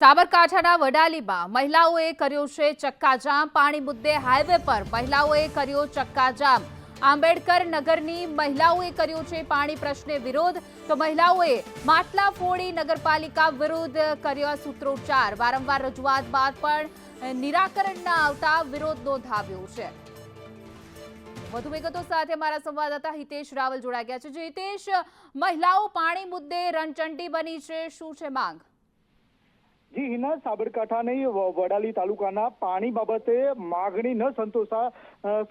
સાબરકાંઠાના વડાલીમાં મહિલાઓએ કર્યો છે ચક્કાજામ. પાણી મુદ્દે હાઈવે પર મહિલાઓએ કર્યો ચક્કાજામ. આંબેડકર નગરની મહિલાઓએ કર્યો છે પાણી પ્રશ્ને વિરોધ. તો મહિલાઓએ માટલા ફોડી નગરપાલિકા વિરુદ્ધ કર્યો સૂત્રોચ્ચાર. વારંવાર રજૂઆત બાદ પણ નિરાકરણ ન આવતા વિરોધ નોંધાવ્યો છે. વધુ વિગતો સાથે મારા સંવાદદાતા હિતેશ રાવલ જોડાઈ ગયા છે. જે હિતેશ, મહિલાઓ પાણી મુદ્દે રણચંડી બની છે. શું છે માંગ? હિના સાબરકાંઠાની વડાલી તાલુકાના પાણી બાબતે માગણી ન સંતોષા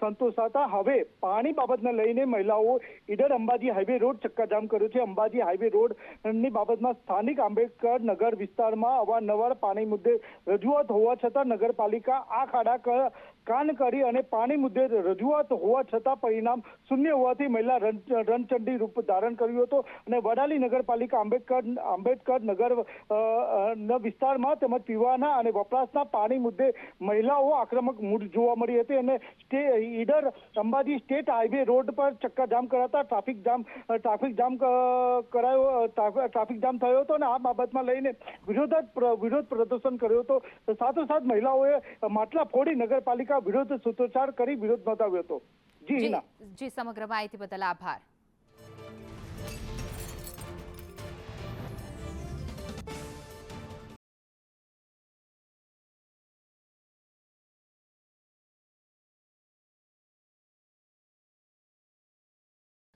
સંતોષાતા હવે પાણી બાબતને લઈને મહિલાઓ ઈડર અંબાજી હાઈવે રોડ ચક્કાજામ કર્યો છે. અંબાજી હાઈવે રોડની બાબતમાં સ્થાનિક આંબેડકર નગર વિસ્તારમાં અવારનવાર પાણી મુદ્દે રજૂઆત હોવા છતાં નગરપાલિકા આ ખાડા કાન કરી અને પાણી મુદ્દે રજૂઆત હોવા છતાં પરિણામ શૂન્ય હોવાથી મહિલા રણ- રણચંડી રૂપ ધારણ કર્યું હતું અને વડાલી નગરપાલિકા આંબેડકર આંબેડકર નગર વિસ્તારમાં તેમજ પીવાના અને વપરાશના પાણી મુદ્દે મહિલાઓ આક્રમક મૂડ જોવા મળી હતી અને stay, Idar Ambaji state highway road પર ચક્કાજામ કરાતા ટ્રાફિક જામ ટ્રાફિક જામ કરાયો ટ્રાફિક જામ થયો હતો અને આ બાબતમાં લઈને વિરોધ વિરોધ પ્રદર્શન કર્યો હતો. સાથોસાથ મહિલાઓએ માટલા ફોડી નગરપાલિકા વિરુદ્ધ સૂત્રોચ્ચાર કરી વિરોધ નોંધાવ્યો હતો. જી જી હિના. જી સમગ્ર માહિતી બદલ આભાર.